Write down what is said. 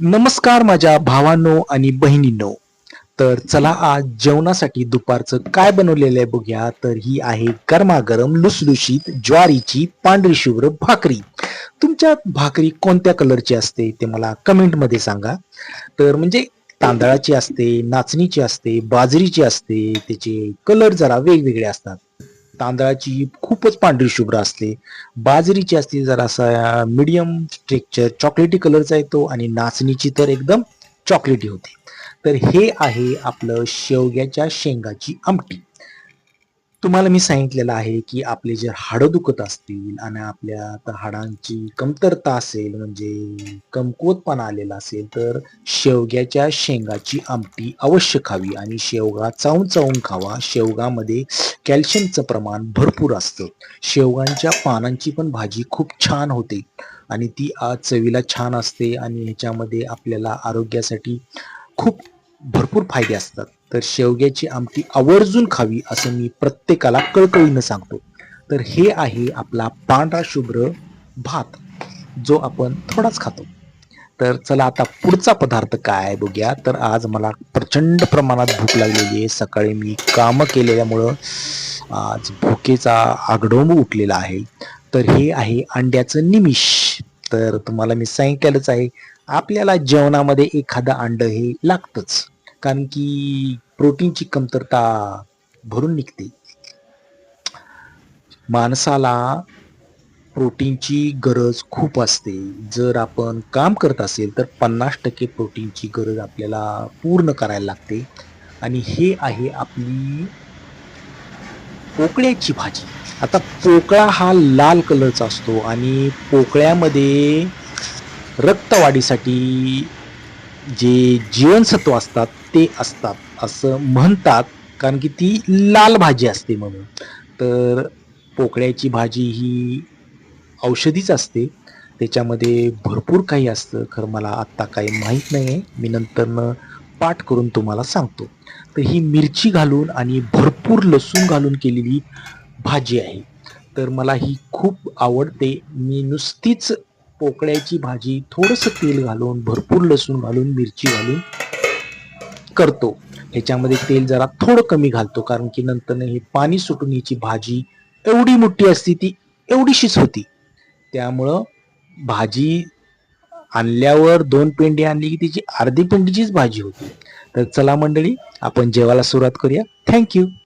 नमस्कार माझ्या भावांनो आणि बहिणींनो. तर चला आज जेवणासाठी दुपारचं काय बनवलेलं आहे बघूया. तर ही आहे गरमागरम लुसलुशीत ज्वारीची पांढरी शुभ्र भाकरी. तुमच्या भाकरी कोणत्या कलरची असते ते मला कमेंटमध्ये सांगा. तर म्हणजे तांदळाची असते नाचणीची असते बाजरीची असते त्याचे कलर जरा वेगवेगळे असतात. तांदळाची खूपच पांढरी शुभ्र असते. बाजरीची असते जरासा मीडियम स्ट्रेक्चर चॉकलेटी कलरचा येतो आणि नाचणीची तर एकदम चॉकलेटी होते. तर हे आहे आपलं शेवग्याच्या शेंगाची आमटी. तुम्हाला मी सांगितलेलं आहे की आपले जे हाडं दुखत असतील आणि आपल्या हाडांची कमतरता असेल म्हणजे कमकुवतपणा आलेला असेल तर शेवग्याच्या शेंगाची आमटी अवश्य खावी आणि शेवगा चावून चावून खावा. शेवगामध्ये कॅल्शियमचं प्रमाण भरपूर असतं. शेवगांच्या पानांची पण भाजी खूप छान होते आणि ती आज चवीला छान असते आणि ह्याच्यामध्ये आपल्याला आरोग्यासाठी खूप भरपूर फायदे असतात. तर शेवग्याची आमटी आवर्जून खावी असं मी प्रत्येकाला कळकळीनं सांगतो. तर हे आहे आपला पांढरा शुभ्र भात जो आपण थोडाच खातो. तर चला आता पुढचा पदार्थ काय आहे बघूया. तर आज मला प्रचंड प्रमाणात भूक लागलेली आहे. सकाळी मी कामं केलेल्यामुळं आज भुकेचा आगडोंब उठलेला आहे. तर हे आहे अंड्याचं निमिष. तर तुम्हाला मी सांगितलंच आहे आपल्याला जेवणामध्ये एखादं अंड हे लागतंच. कारण की प्रोटीनची कमतरता भरून निघते. माणसाला प्रोटीनची गरज खूप असते. जर आपण काम करत असेल तर पन्नास टक्के प्रोटीनची गरज आपल्याला पूर्ण करायला लागते. आणि हे आहे आपली पोकळ्याची भाजी. आता पोकळा हा लाल कलरचा असतो आणि पोकळ्यामध्ये रक्तवाढीसाठी जे जीवनसत्व असतात ते असतात. असं म्हणतात कारण की ती लाल भाजी असते म्हणून. तर पोकळ्याची भाजी ही औषधीच असते. त्याच्यामध्ये भरपूर काही असतं खरं मला आत्ता काही माहीत नाही आहे मी नंतरनं पाठ करून तुम्हाला सांगतो. तर ही मिरची घालून आणि भरपूर लसूण घालून केलेली भाजी आहे. तर मला ही खूप आवडते. मी नुसतीच पोकळ्याची भाजी थोडंसं तेल घालून भरपूर लसूण घालून मिरची घालून करतो. ह्याच्यामध्ये तेल जरा थोडं कमी घालतो कारण की नंतर हे पाणी सुटून याची भाजी एवढी मोठी असती ती एवढीशीच होती. त्यामुळं भाजी आणल्यावर दोन पेंडी आणली की तिची अर्धी पेंडीचीच भाजी होती. तर चला मंडळी आपण जेवायला सुरुवात करूया. थँक्यू